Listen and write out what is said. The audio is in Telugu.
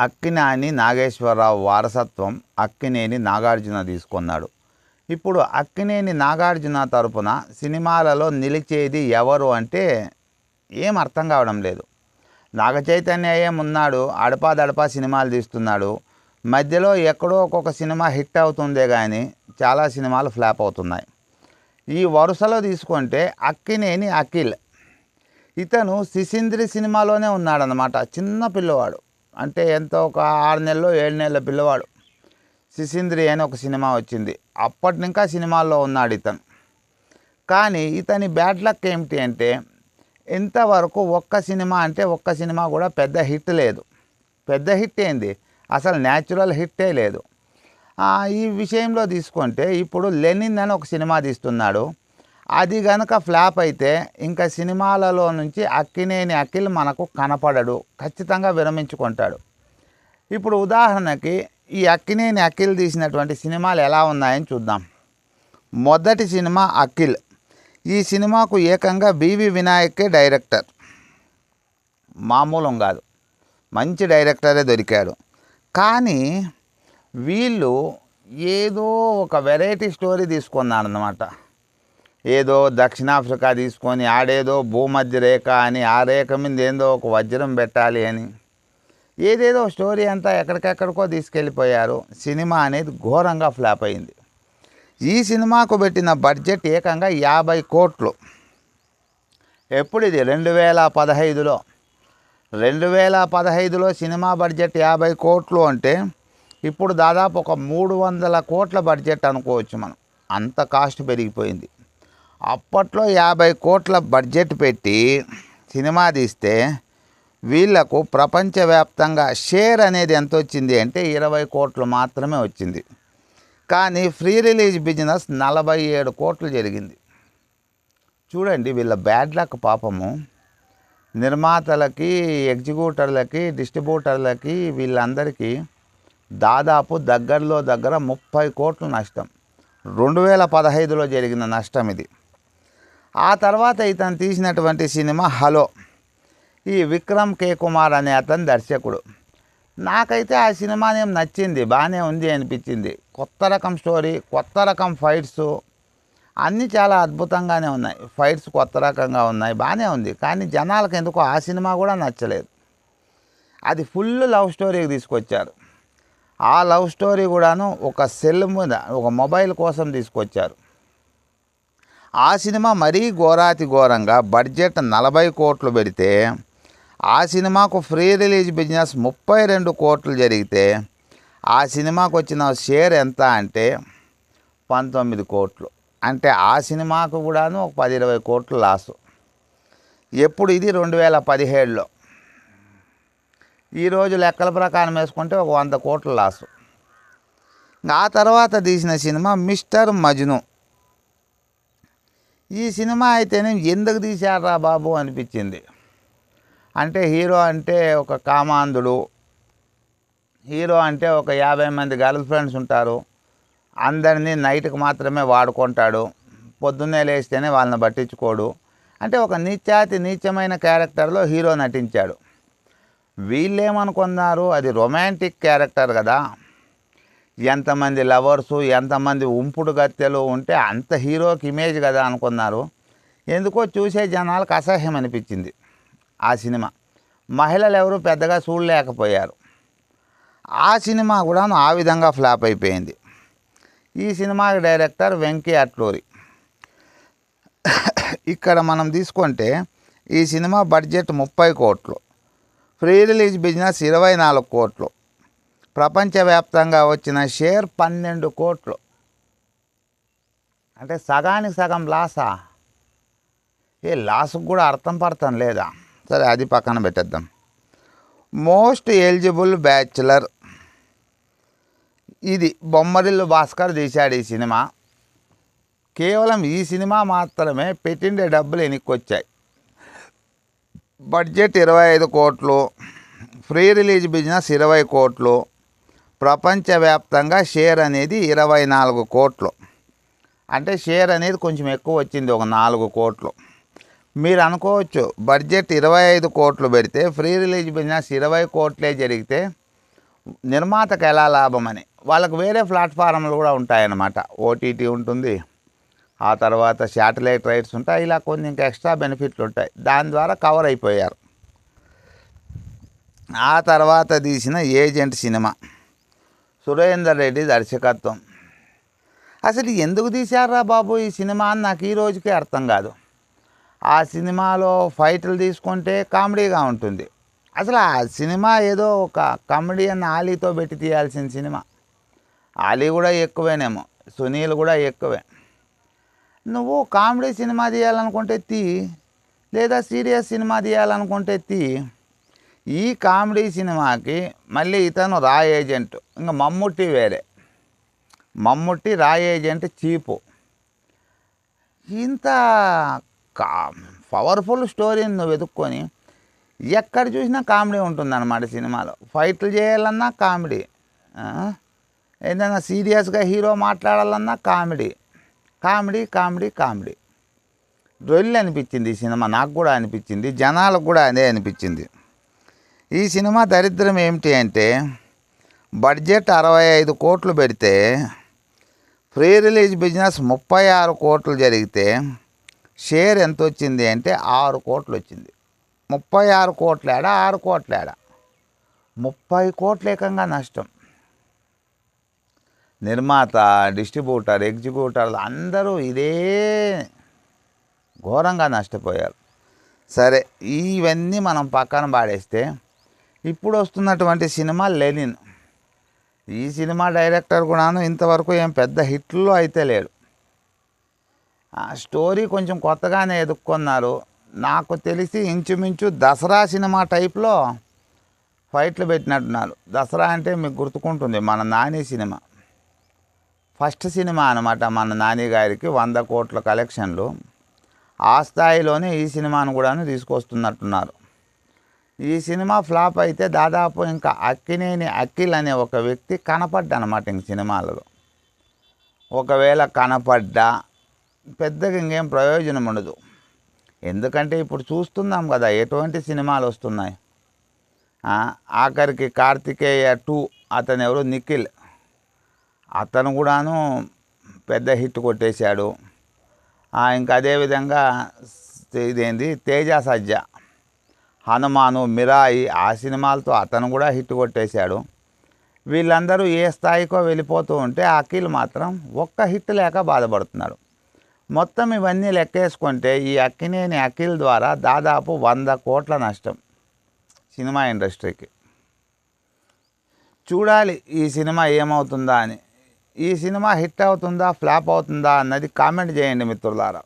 అక్కినేని నాగేశ్వరరావు వారసత్వం అక్కినేని నాగార్జున తీసుకున్నాడు. ఇప్పుడు అక్కినేని నాగార్జున తరపున సినిమాలలో నిలిచేది ఎవరు అంటే ఏం అర్థం కావడం లేదు. నాగచైతన్య ఉన్నాడు ఏమున్నాడు అడపాదడపా సినిమాలు తీస్తున్నాడు. మధ్యలో ఎక్కడో ఒక్కొక్క సినిమా హిట్ అవుతుందే కానీ చాలా సినిమాలు ఫ్లాప్ అవుతున్నాయి. ఈ వరుసలో తీసుకుంటే అక్కినేని అఖిల్. ఇతను సిసింద్రి సినిమాలోనే ఉన్నాడనమాట చిన్న పిల్లవాడు. అంటే ఎంతో ఒక ఆరు నెలలు ఏడు నెలల పిల్లవాడు. శిశింద్రి అని ఒక సినిమా వచ్చింది. అప్పటి సినిమాల్లో ఉన్నాడు ఇతను. కానీ ఇతని బ్యాడ్ లక్ ఏమిటి అంటే ఇంతవరకు ఒక్క సినిమా అంటే ఒక్క సినిమా కూడా పెద్ద హిట్ లేదు. పెద్ద హిట్ ఏంది? అసలు న్యాచురల్ హిట్టే లేదు. ఈ విషయంలో తీసుకుంటే ఇప్పుడు లెనిన్ అని ఒక సినిమా తీస్తున్నాడు. అది గనక ఫ్లాప్ అయితే ఇంకా సినిమాలలో నుంచి అక్కినేని అఖిల్ మనకు కనపడడు ఖచ్చితంగా విరమించుకుంటాడు. ఇప్పుడు ఉదాహరణకి ఈ అక్కినేని అఖిల్ తీసినటువంటి సినిమాలు ఎలా ఉన్నాయని చూద్దాం. మొదటి సినిమా అఖిల్. ఈ సినిమాకు ఏకంగా బివి వినాయకే డైరెక్టర్. మామూలం కాదు. మంచి డైరెక్టరే దొరికాడు. కానీ వీళ్ళు ఏదో ఒక వెరైటీ స్టోరీ తీసుకున్నారన్నమాట. ఏదో దక్షిణాఫ్రికా తీసుకొని ఆడేదో భూమధ్య రేఖ అని ఆ రేఖ మీద ఏందో ఒక వజ్రం పెట్టాలి అని. ఏదేదో స్టోరీ అంతా ఎక్కడికెక్కడికో తీసుకెళ్ళిపోయారు. సినిమా అనేది ఘోరంగా ఫ్లాప్ అయింది. ఈ సినిమాకు పెట్టిన బడ్జెట్ ఏకంగా యాభై కోట్లు. ఎప్పుడు ఇది? రెండు వేల పదహైదులో. రెండు వేల పదహైదులో సినిమా బడ్జెట్ యాభై కోట్లు అంటే ఇప్పుడు దాదాపు ఒక మూడు వందల కోట్ల బడ్జెట్ అనుకోవచ్చు మనం. అంత కాస్ట్ పెరిగిపోయింది. అప్పట్లో యాభై కోట్ల బడ్జెట్ పెట్టి సినిమా తీస్తే వీళ్ళకు ప్రపంచవ్యాప్తంగా షేర్ అనేది ఎంత వచ్చింది అంటే ఇరవై కోట్లు మాత్రమే వచ్చింది. కానీ ఫ్రీ రిలీజ్ బిజినెస్ నలభై ఏడు కోట్లు జరిగింది. చూడండి వీళ్ళ బ్యాడ్ లక్ పాపము. నిర్మాతలకి ఎగ్జిక్యూటర్లకి డిస్ట్రిబ్యూటర్లకి వీళ్ళందరికీ దాదాపు దగ్గరలో దగ్గర ముప్పై కోట్లు నష్టం. రెండు వేల పదహైదులో జరిగిన నష్టం ఇది. ఆ తర్వాత ఇతను తీసినటువంటి సినిమా హలో. ఈ విక్రమ్ కే కుమార్ అనే అతని దర్శకుడు. నాకైతే ఆ సినిమా నేను నచ్చింది బాగానే ఉంది అనిపించింది. కొత్త రకం స్టోరీ కొత్త రకం ఫైట్స్ అన్నీ చాలా అద్భుతంగానే ఉన్నాయి. ఫైట్స్ కొత్త రకంగా ఉన్నాయి బాగానే ఉంది. కానీ జనాలకు ఎందుకో ఆ సినిమా కూడా నచ్చలేదు. అది ఫుల్ లవ్ స్టోరీకి తీసుకొచ్చారు. ఆ లవ్ స్టోరీ కూడాను ఒక సెల్ మీద ఒక మొబైల్ కోసం తీసుకొచ్చారు. ఆ సినిమా మరీ ఘోరాతి ఘోరంగా బడ్జెట్ నలభై కోట్లు పెడితే ఆ సినిమాకు ఫ్రీ రిలీజ్ బిజినెస్ ముప్పై రెండు కోట్లు జరిగితే ఆ సినిమాకు వచ్చిన షేర్ ఎంత అంటే పంతొమ్మిది కోట్లు. అంటే ఆ సినిమాకు కూడాను ఒక పది ఇరవై కోట్లు లాసు. ఎప్పుడు ఇది? రెండు వేల పదిహేడులో. ఈరోజు లెక్కల ప్రకారం వేసుకుంటే ఒక వంద కోట్ల లాసు. ఆ తర్వాత తీసిన సినిమా మిస్టర్ మజ్ను. ఈ సినిమా అయితేనే ఎందుకు తీశారా బాబు అనిపించింది. అంటే హీరో అంటే ఒక కామాంధుడు. హీరో అంటే ఒక యాభై మంది గర్ల్ ఫ్రెండ్స్ ఉంటారు. అందరినీ నైట్కి మాత్రమే వాడుకుంటాడు. పొద్దున్నే లేస్తేనే వాళ్ళని పట్టించుకోడు. అంటే ఒక నీచాతి నీచమైన క్యారెక్టర్లో హీరో నటించాడు. వీళ్ళేమనుకున్నారు? అది రొమాంటిక్ క్యారెక్టర్ కదా. ఎంతమంది లవర్సు ఎంతమంది ఉంపుడు గత్తెలు ఉంటే అంత హీరోకి ఇమేజ్ కదా అనుకున్నారు. ఎందుకో చూసే జనాలకు అసహ్యం అనిపించింది ఆ సినిమా. మహిళలు ఎవరు పెద్దగా చూడలేకపోయారు. ఆ సినిమా కూడా ఆ విధంగా ఫ్లాప్ అయిపోయింది. ఈ సినిమాకి డైరెక్టర్ వెంకీ అట్లూరి. ఇక్కడ మనం తీసుకుంటే ఈ సినిమా బడ్జెట్ ముప్పై కోట్లు. ఫ్రీ రిలీజ్ బిజినెస్ ఇరవై నాలుగు కోట్లు. ప్రపంచవ్యాప్తంగా వచ్చిన షేర్ పన్నెండు కోట్లు. అంటే సగానికి సగం లాసా? ఏ లాస్కు కూడా అర్థం పడతాం లేదా? సరే అది పక్కన పెట్టేద్దాం. Most eligible bachelor. ఇది బొమ్మరిల్లు భాస్కర్ తీశాడు ఈ సినిమా. కేవలం ఈ సినిమా మాత్రమే పెట్టిండే డబ్బులు ఎనిక్కొచ్చాయి. బడ్జెట్ ఇరవై ఐదు కోట్లు ఫ్రీ రిలీజ్ బిజినెస్ ఇరవై కోట్లు ప్రపంచవ్యాప్తంగా షేర్ అనేది ఇరవై నాలుగు కోట్లు. అంటే షేర్ అనేది కొంచెం ఎక్కువ వచ్చింది ఒక నాలుగు కోట్లు. మీరు అనుకోవచ్చు బడ్జెట్ ఇరవై ఐదు కోట్లు పెడితే ఫ్రీ రిలీజ్ బిజినెస్ ఇరవై కోట్లే జరిగితే నిర్మాతకు ఎలా లాభం అని. వాళ్ళకు వేరే ప్లాట్ఫారంలు కూడా ఉంటాయన్నమాట. ఓటీటీ ఉంటుంది. ఆ తర్వాత శాటిలైట్ రైట్స్ ఉంటాయి. ఇలా కొన్ని ఇంకా ఎక్స్ట్రా బెనిఫిట్లు ఉంటాయి. దాని ద్వారా కవర్ అయిపోయారు. ఆ తర్వాత తీసిన ఏజెంట్ సినిమా. సురేందర్ రెడ్డి దర్శకత్వం. అసలు ఎందుకు తీశారా బాబు ఈ సినిమా అని నాకు ఈ రోజుకే అర్థం కాదు. ఆ సినిమాలో ఫైట్లు తీసుకుంటే కామెడీగా ఉంటుంది. అసలు ఆ సినిమా ఏదో ఒక కామెడియన్ ఆలీతో పెట్టి తీయాల్సిన సినిమా. ఆలీ కూడా ఎక్కువేనేమో సునీల్ కూడా ఎక్కువే. నువ్వు కామెడీ సినిమా తీయాలనుకుంటే తీ లేదా సీరియస్ సినిమా తీయాలనుకుంటే తీ. ఈ కామెడీ సినిమాకి మళ్ళీ ఇతను రా ఏజెంట్. ఇంకా మమ్ముట్టి వేరే. మమ్ముట్టి రా ఏజెంట్ చీపు. ఇంత కా పవర్ఫుల్ స్టోరీని నువ్వు వెతుక్కొని ఎక్కడ చూసినా కామెడీ ఉంటుందన్నమాట సినిమాలో. ఫైట్లు చేయాలన్నా కామెడీ. ఏదైనా సీరియస్గా హీరో మాట్లాడాలన్నా కామెడీ. Comedy comedy comedy. రొల్లి అనిపించింది ఈ సినిమా నాకు కూడా అనిపించింది జనాలకు కూడా అదే అనిపించింది. ఈ సినిమా దరిద్రం ఏమిటి అంటే బడ్జెట్ అరవై ఐదు కోట్లు పెడితే ప్రీ రిలీజ్ బిజినెస్ ముప్పై ఆరు కోట్లు జరిగితే షేర్ ఎంత వచ్చింది అంటే ఆరు కోట్లు వచ్చింది ముప్పై ఆరు కోట్ల ఏడా ఆరు కోట్ల ఏడా ముప్పై కోట్ల ఏకంగా నష్టం. నిర్మాత డిస్ట్రిబ్యూటర్ ఎగ్జిక్యూటర్లు అందరూ ఇదే ఘోరంగా నష్టపోయారు. సరే ఇవన్నీ మనం పక్కన పాడేస్తే ఇప్పుడు వస్తున్నటువంటి సినిమా లెనిన్. ఈ సినిమా డైరెక్టర్ కూడాను ఇంతవరకు ఏం పెద్ద హిట్లో అయితే లేడు. ఆ స్టోరీ కొంచెం కొత్తగానే ఎదుర్కొన్నారు నాకు తెలిసి ఇంచుమించు దసరా సినిమా టైప్లో ఫైట్లు పెట్టినట్టున్నారు. దసరా అంటే మీకు గుర్తుకుంటుంది మన నాని సినిమా. ఫస్ట్ సినిమా అనమాట మన నాని గారికి వంద కోట్ల కలెక్షన్లు. ఆ స్థాయిలోనే ఈ సినిమాను కూడాను తీసుకొస్తున్నట్టున్నారు. ఈ సినిమా ఫ్లాప్ అయితే దాదాపు ఇంకా అక్కినేని అఖిల్ అనే ఒక వ్యక్తి కనపడ్డా అనమాట ఇంక సినిమాలలో. ఒకవేళ కనపడ్డా పెద్దగా ఇంకేం ప్రయోజనం ఉండదు. ఎందుకంటే ఇప్పుడు చూస్తున్నాం కదా ఎటువంటి సినిమాలు వస్తున్నాయి. ఆఖరికి కార్తికేయ టూ అతను ఎవరు? నిఖిల్. అతను కూడాను పెద్ద హిట్ కొట్టేశాడు. ఇంకా అదేవిధంగా ఇదేంది? తేజ సజ్జ. హనుమాను మిరాయి ఆ సినిమాలతో అతను కూడా హిట్ కొట్టేశాడు. వీళ్ళందరూ ఏ స్థాయికో వెళ్ళిపోతూ ఉంటే అఖిల్ మాత్రం ఒక్క హిట్ లేక బాధపడుతున్నాడు మొత్తం ఇవన్నీ లెక్కేసుకుంటే ఈ అక్కినేని అఖిల్ ద్వారా దాదాపు వంద కోట్ల నష్టం సినిమా ఇండస్ట్రీకి. చూడాలి ఈ సినిమా ఏమవుతుందా అని. ఈ సినిమా హిట్ అవుతుందా ఫ్లాప్ అవుతుందా అన్నది కామెంట్ చేయండి మిత్రులారా.